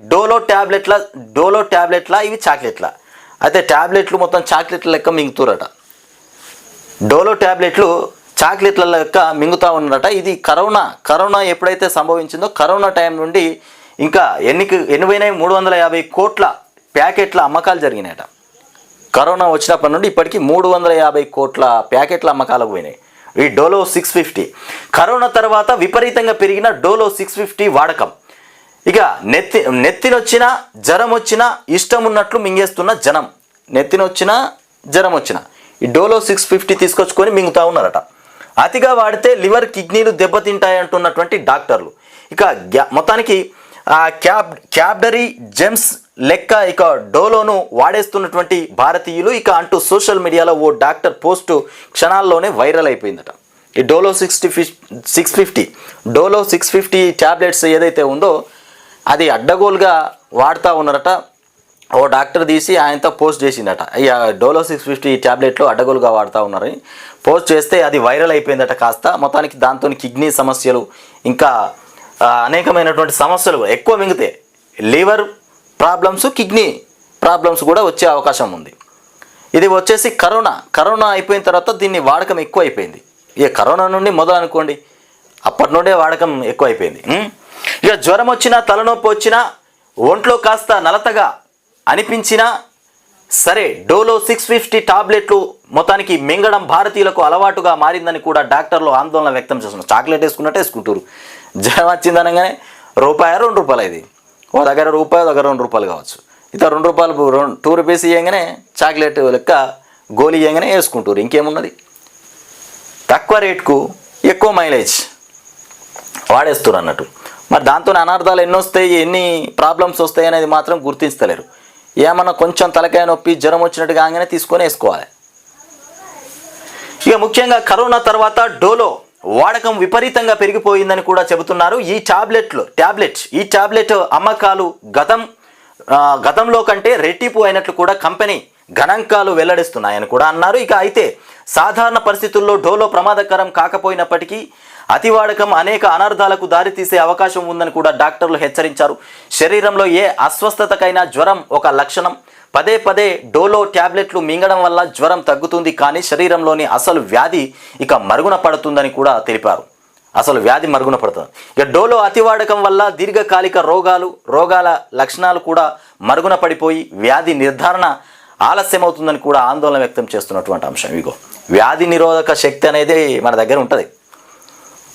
డోలో ట్యాబ్లెట్ల డోలో ట్యాబ్లెట్ల ఇవి చాక్లెట్ల. అయితే ట్యాబ్లెట్లు మొత్తం చాక్లెట్ల లెక్క మింగుతురట. డోలో ట్యాబ్లెట్లు చాక్లెట్ల లెక్క మింగుతూ ఉన్నారట ఇది కరోనా కరోనా ఎప్పుడైతే సంభవించిందో కరోనా టైం నుండి ఇంకా ఎన్నికి ఎనభై మూడు వందల యాభై కోట్ల ప్యాకెట్ల అమ్మకాలు జరిగినాయట. కరోనా వచ్చినప్పటి నుండి ఇప్పటికీ మూడు వందల యాభై కోట్ల ప్యాకెట్ల అమ్మకాలకు పోయినాయి. ఈ డోలో సిక్స్ ఫిఫ్టీ. కరోనా తర్వాత విపరీతంగా పెరిగిన డోలో సిక్స్ ఫిఫ్టీ వాడకం. ఇక నెత్తి నెత్తినొచ్చినా జ్వరం వచ్చినా ఇష్టం ఉన్నట్లు మింగేస్తున్న జనం. నెత్తినొచ్చినా జ్వరం వచ్చినా ఈ డోలో సిక్స్ ఫిఫ్టీ తీసుకొచ్చుకొని మింగుతా ఉన్నారట. అతిగా వాడితే లివర్ కిడ్నీలు దెబ్బతింటాయి అంటున్నటువంటి డాక్టర్లు. ఇక గ్యా- మొత్తానికి ఆ క్యాబ్ క్యాబ్డరీ జెమ్స్ లెక్క ఇక డోలోను వాడేస్తున్నటువంటి భారతీయులు ఇక అంటూ సోషల్ మీడియాలో ఓ డాక్టర్ పోస్టు క్షణాల్లోనే వైరల్ అయిపోయిందట. ఈ డోలో సిక్స్టీ ఫిఫ్ six fifty Dolo six fifty tablets ఏదైతే ఉందో అది అడ్డగోలుగా వాడుతూ ఉన్నారట. ఓ డాక్టర్ తీసి ఆయనతో పోస్ట్ చేసిందట. ఈ డోలో సిక్స్ ఫిఫ్టీ ట్యాబ్లెట్లు అడ్డగోలుగా వాడుతూ ఉన్నారని పోస్ట్ చేస్తే అది వైరల్ అయిపోయిందట కాస్త. మొత్తానికి దాంతో కిడ్నీ సమస్యలు ఇంకా అనేకమైనటువంటి సమస్యలు ఎక్కువ మింగితే లివర్ ప్రాబ్లమ్స్ కిడ్నీ ప్రాబ్లమ్స్ కూడా వచ్చే అవకాశం ఉంది. ఇది వచ్చేసి కరోనా. కరోనా అయిపోయిన తర్వాత దీన్ని వాడకం ఎక్కువ అయిపోయింది ఇక కరోనా నుండి మొదలు అనుకోండి అప్పటి నుండే వాడకం ఎక్కువ అయిపోయింది ఇక జ్వరం వచ్చినా తలనొప్పి వచ్చినా ఒంట్లో కాస్త నలతగా అనిపించినా సరే డోలో సిక్స్ ఫిఫ్టీ టాబ్లెట్లు మొత్తానికి మింగడం భారతీయులకు అలవాటుగా మారిందని కూడా డాక్టర్లు ఆందోళన వ్యక్తం చేస్తున్నారు. చాక్లెట్ వేసుకున్నట్టు వేసుకుంటారు జ్వరం వచ్చిందనగానే రూపాయ రెండు రూపాయలు ఇది. ఓ దగ్గర రూపాయి దగ్గర రెండు రూపాయలు కావచ్చు. ఇత రెండు రూపాయలు రెండు టూ రూపీస్ ఇవ్వగానే చాక్లెట్ లెక్క గోలీ ఇవ్వగానే వేసుకుంటారు ఇంకేమున్నది? తక్కువ రేటుకు ఎక్కువ మైలేజ్ వాడేస్తారు అన్నట్టు. మరి దాంతో అనర్థాలు ఎన్ని వస్తాయి ఎన్ని ప్రాబ్లమ్స్ వస్తాయి అనేది మాత్రం గుర్తించలేరు. ఏమన్నా కొంచెం తలకాయ నొప్పి జ్వరం వచ్చినట్టు కాగానే తీసుకొని వేసుకోవాలి. ఇక ముఖ్యంగా కరోనా తర్వాత డోలో వాడకం విపరీతంగా పెరిగిపోయిందని కూడా చెబుతున్నారు. ఈ టాబ్లెట్లు ట్యాబ్లెట్ ఈ టాబ్లెట్ అమ్మకాలు గతం గతంలో కంటే రెట్టింపు అయినట్లు కూడా కంపెనీ గణాంకాలు వెల్లడిస్తున్నాయని కూడా అన్నారు. ఇక అయితే సాధారణ పరిస్థితుల్లో డోలో ప్రమాదకరం కాకపోయినప్పటికీ అతివాడకం అనేక అనర్థాలకు దారితీసే అవకాశం ఉందని కూడా డాక్టర్లు హెచ్చరించారు. శరీరంలో ఏ అస్వస్థతకైనా జ్వరం ఒక లక్షణం. పదే పదే డోలో ట్యాబ్లెట్లు మింగడం వల్ల జ్వరం తగ్గుతుంది కానీ శరీరంలోని అసలు వ్యాధి ఇక మరుగున పడుతుందని కూడా తెలిపారు. అసలు వ్యాధి మరుగున పడుతుంది. ఇక డోలో అతివాడకం వల్ల దీర్ఘకాలిక రోగాలు రోగాల లక్షణాలు కూడా మరుగున పడిపోయి వ్యాధి నిర్ధారణ ఆలస్యమవుతుందని కూడా ఆందోళన వ్యక్తం చేస్తున్నటువంటి అంశం. ఇగో వ్యాధి నిరోధక శక్తి అనేది మన దగ్గర ఉంటుంది.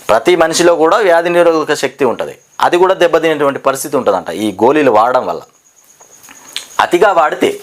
ప్రతి మనిషిలో కూడా వ్యాధి నిరోధక శక్తి ఉంటుంది. అది కూడా దెబ్బతినేటువంటి పరిస్థితి ఉంటుందంట ఈ గోళీలు వాడడం వల్ల. అతిగా వాడితే